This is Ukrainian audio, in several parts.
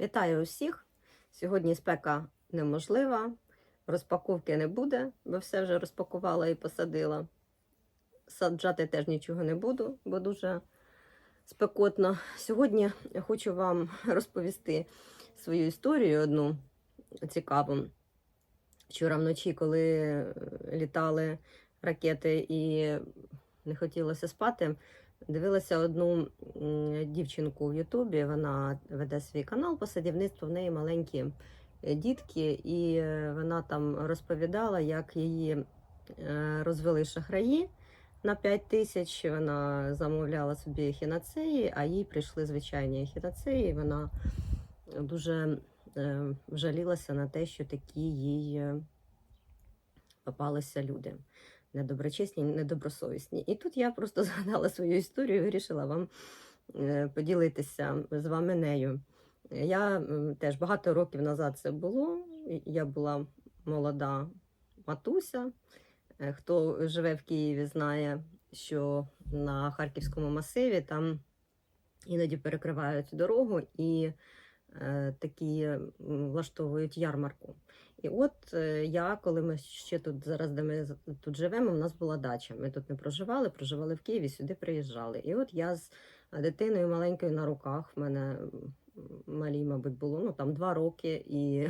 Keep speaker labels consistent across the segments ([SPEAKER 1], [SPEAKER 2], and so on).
[SPEAKER 1] Вітаю усіх! Сьогодні спека неможлива, розпаковки не буде, бо все вже розпакувала і посадила. Саджати теж нічого не буду, бо дуже спекотно. Сьогодні хочу вам розповісти свою історію одну цікаву. Вчора вночі, коли е, літали ракети і не хотілося спати, Дивилася одну дівчинку в Ютубі. Вона веде свій канал по садівництву. В неї маленькі е, дітки, і е, вона там розповідала, як її е, розвели шахраї на 5 тисяч. Вона замовляла собі хіноцеї, а їй прийшли звичайні хіноцеї. Вона дуже жалілася на те, що такі їй попалися люди недоброчесні, недобросовісні. І тут я просто згадала свою історію і вирішила вам е, поділитися з вами нею. Я теж багато років назад це було. Я була молода матуся. Е, Хто живе в Києві, знає, що на Харківському масиві там іноді перекривають дорогу і такі влаштовують ярмарку. І от е, я, коли ми ще тут зараз, де ми тут живемо, у нас була дача. Ми тут не проживали, проживали в Києві, сюди приїжджали. І от я з дитиною маленькою на руках, в мене малій, мабуть, було ну там два роки, і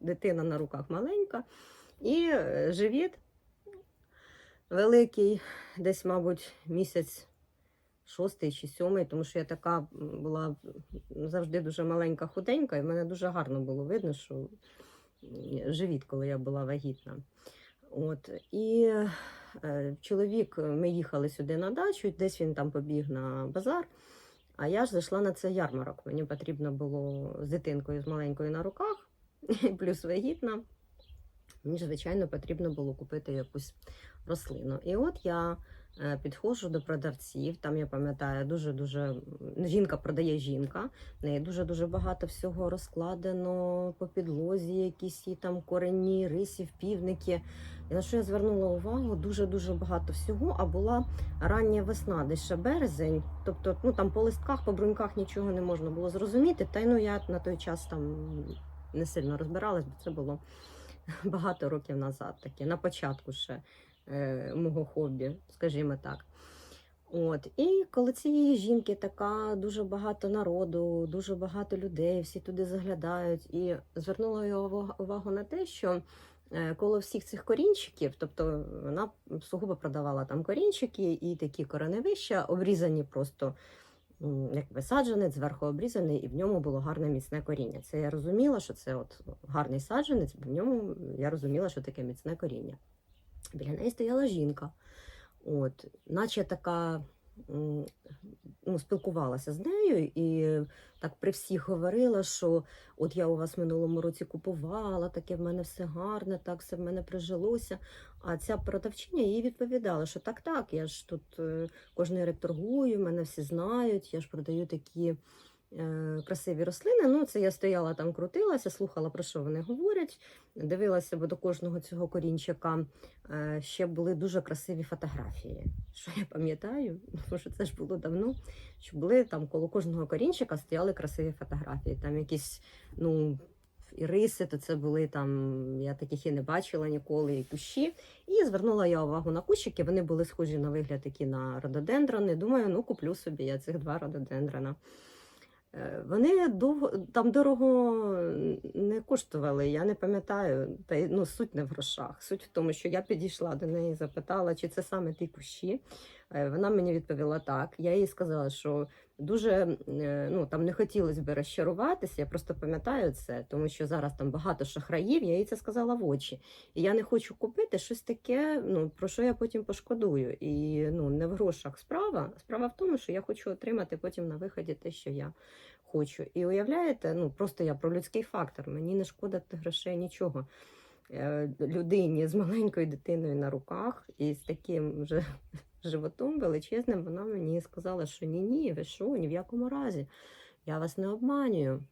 [SPEAKER 1] дитина на руках маленька, і е, живіт великий, десь, мабуть, місяць. Шостий чи сьомий, тому що я така була завжди дуже маленька, худенька, і в мене дуже гарно було видно, що живіт, коли я була вагітна. От. І е, чоловік, ми їхали сюди на дачу, десь він там побіг на базар. А я ж зайшла на цей ярмарок. Мені потрібно було з дитинкою з маленькою на руках, плюс вагітна. Мені, звичайно, потрібно було купити якусь рослину. І от я підходжу до продавців. Там я пам'ятаю, дуже дуже жінка продає жінка. В неї дуже дуже багато всього розкладено по підлозі, якісь її там корені, рисів, півники. І на що я звернула увагу? Дуже дуже багато всього. А була рання весна, десь ще березень. Тобто, ну там по листках, по бруньках нічого не можна було зрозуміти. Та й ну я на той час там не сильно розбиралась, бо це було багато років назад, таке на початку ще е, мого хобі, скажімо так. От, і коли цієї жінки така дуже багато народу, дуже багато людей, всі туди заглядають, і звернула уваг- увагу на те, що е, коло всіх цих корінчиків, тобто вона сугубо продавала там корінчики і такі кореневища, обрізані просто як висадженець, зверху обрізаний, і в ньому було гарне міцне коріння. Це я розуміла, що це от гарний саджанець, в ньому я розуміла, що таке міцне коріння. Біля неї стояла жінка, от, наче така ну, спілкувалася з нею і так при всіх говорила, що от я у вас в минулому році купувала, таке в мене все гарне, так все в мене прижилося. А ця продавчиня їй відповідала, що так, так, я ж тут е, кожний рік торгую, мене всі знають, я ж продаю такі красиві рослини. Ну, це я стояла там, крутилася, слухала, про що вони говорять, дивилася, бо до кожного цього корінчика е, ще були дуже красиві фотографії. Що я пам'ятаю, тому що це ж було давно, що були там коло кожного корінчика стояли красиві фотографії. Там якісь, ну. І риси, то це були там, я таких і не бачила ніколи, і кущі. І звернула я увагу на кущики. Вони були схожі на вигляд такі на рододендрони. Думаю, ну куплю собі я цих два рододендрона. Е, Вони довго там дорого не коштували, я не пам'ятаю. Та ну суть не в грошах. Суть в тому, що я підійшла до неї, запитала, чи це саме ті кущі. Е, Вона мені відповіла так. Я їй сказала, що дуже е, ну там не хотілося б розчаруватися. Я просто пам'ятаю це, тому що зараз там багато шахраїв. Я їй це сказала в очі. І я не хочу купити щось таке, ну про що я потім пошкодую. І ну не в грошах справа. Справа в тому, що я хочу отримати потім на виході те, що я хочу. І уявляєте, ну просто я про людський фактор. Мені не шкода грошей нічого. Е, Людині з маленькою дитиною на руках і з таким вже животом величезним, вона мені сказала, що ні, ні, ви що, ні в якому разі. Я вас не обманюю.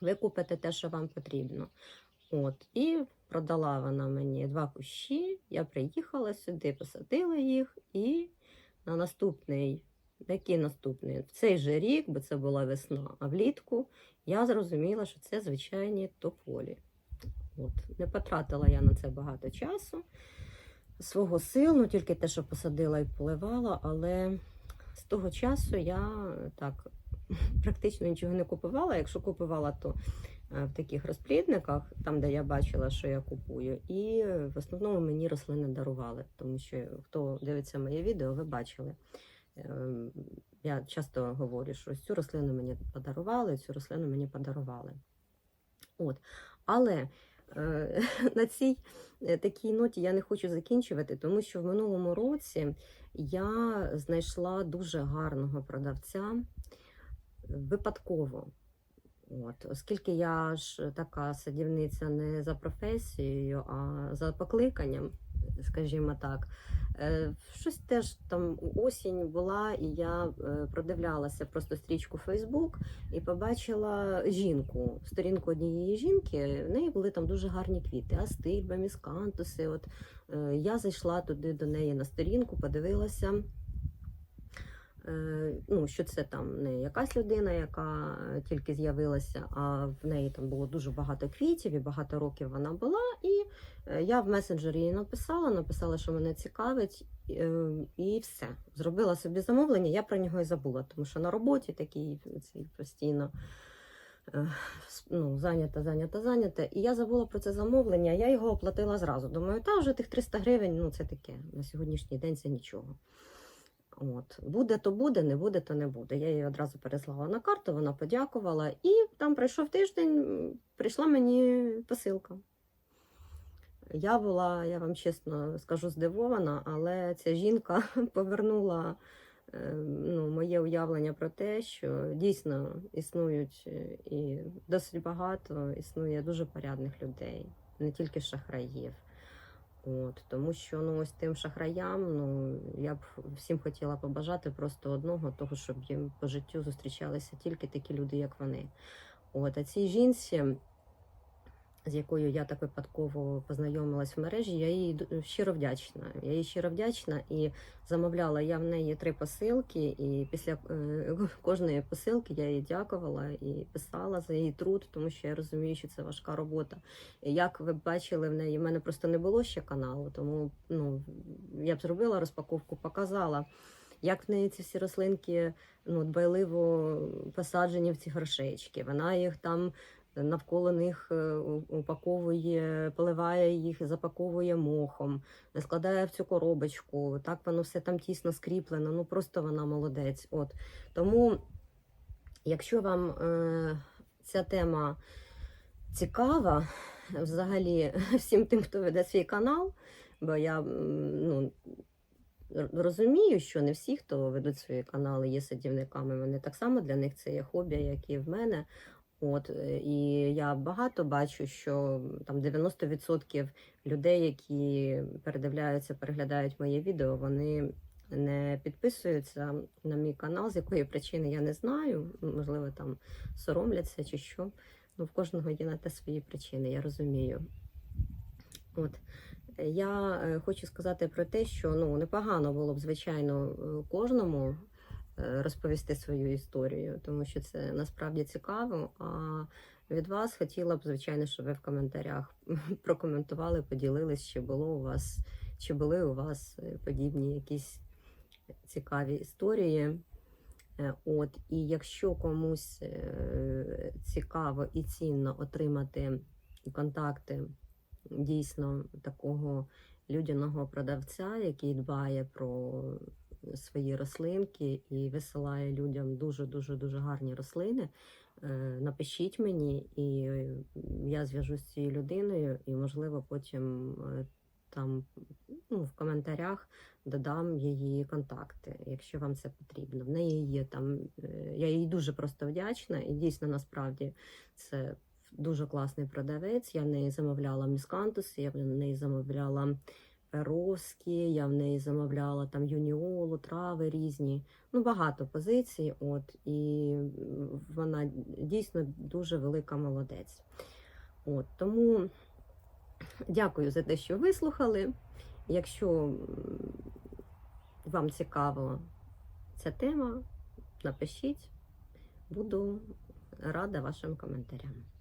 [SPEAKER 1] Ви купите те, що вам потрібно. От, і продала вона мені два кущі. Я приїхала сюди, посадила їх, і на наступний який наступний? В цей же рік, бо це була весна, а влітку я зрозуміла, що це звичайні тополі. От. Не потратила я на це багато часу, свого сил, ну тільки те, що посадила і поливала, але з того часу я так практично нічого не купувала. Якщо купувала, то е, в таких розплідниках, там, де я бачила, що я купую, і в основному мені рослини дарували, тому що хто дивиться моє відео, ви бачили. Ем, Я часто говорю, що цю рослину мені подарували, цю рослину мені подарували. От. Але на цій е, такій ноті я не хочу закінчувати, тому що в минулому році я знайшла дуже гарного продавця випадково. От, оскільки я ж така садівниця не за професією, а за покликанням, скажімо так. Е, Щось теж там осінь була, і я е, продивлялася просто стрічку Фейсбук і побачила жінку, сторінку однієї жінки. В неї були там дуже гарні квіти, астильба, міскантуси. От е, я зайшла туди до неї на сторінку, подивилася. Е, Ну, що це там не якась людина, яка тільки з'явилася, а в неї там було дуже багато квітів і багато років вона була. І е, я в месенджері їй написала, написала, що мене цікавить, е, і все. Зробила собі замовлення. Я про нього і забула, тому що на роботі такий цей постійно е, ну, зайнята, зайнята, зайнята. І я забула про це замовлення. Я його оплатила зразу. Думаю, та вже тих 300 гривень, ну це таке. На сьогоднішній день це нічого. От. Буде, то буде, не буде, то не буде. Я її одразу переслала на карту, вона подякувала, і там пройшов тиждень, прийшла мені посилка. Я була, я вам чесно скажу, здивована, але ця жінка повернула е, ну, моє уявлення про те, що дійсно існують е, і досить багато існує дуже порядних людей, не тільки шахраїв. От, тому що ну, ось тим шахраям, ну я б всім хотіла побажати просто одного, того, щоб їм по життю зустрічалися тільки такі люди, як вони. От, а цій жінці, з якою я так випадково познайомилась в мережі, я їй щиро вдячна. Я їй щиро вдячна і замовляла я в неї три посилки, і після е, кожної посилки я їй дякувала і писала за її труд, тому що я розумію, що це важка робота. Як ви бачили, в неї в мене просто не було ще каналу, тому ну я б зробила розпаковку, показала. Як в неї ці всі рослинки ну, дбайливо посаджені в ці горшечки. Вона їх там навколо них е, упаковує, поливає їх, запаковує мохом, складає в цю коробочку. Так воно все там тісно скріплено. Ну просто вона молодець. От тому, якщо вам е, ця тема цікава, взагалі всім тим, хто веде свій канал, бо я ну, розумію, що не всі, хто ведуть свої канали, є садівниками. Вони так само для них це є хобі, як і в мене. От е, і я багато бачу, що там 90% людей, які передивляються, переглядають моє відео, вони не підписуються на мій канал, з якої причини я не знаю. Можливо, там соромляться чи що. Ну, в кожного є на те свої причини, я розумію. От. Е, Я е, хочу сказати про те, що ну, непогано було б, звичайно, кожному розповісти свою історію, тому що це насправді цікаво. А від вас хотіла б, звичайно, щоб ви в коментарях прокоментували, поділились, чи було у вас, чи були у вас е, подібні якісь цікаві історії. Е, От, і якщо комусь е, цікаво і цінно отримати контакти дійсно такого людяного продавця, який дбає про свої рослинки і висилає людям дуже дуже гарні рослини. е, Напишіть мені, і я зв'яжусь з цією людиною, і можливо потім е, там ну, в коментарях додам її контакти, якщо вам це потрібно. В неї є там, е, я їй дуже просто вдячна, і дійсно насправді це дуже класний продавець. Я в неї замовляла міскантуси, я в неї замовляла перовські, я в неї замовляла там юніолу, трави різні. Ну, багато позицій. От, і вона дійсно дуже велика молодець. От, тому дякую за те, що вислухали. Якщо вам цікаво ця тема, напишіть. Буду рада вашим коментарям.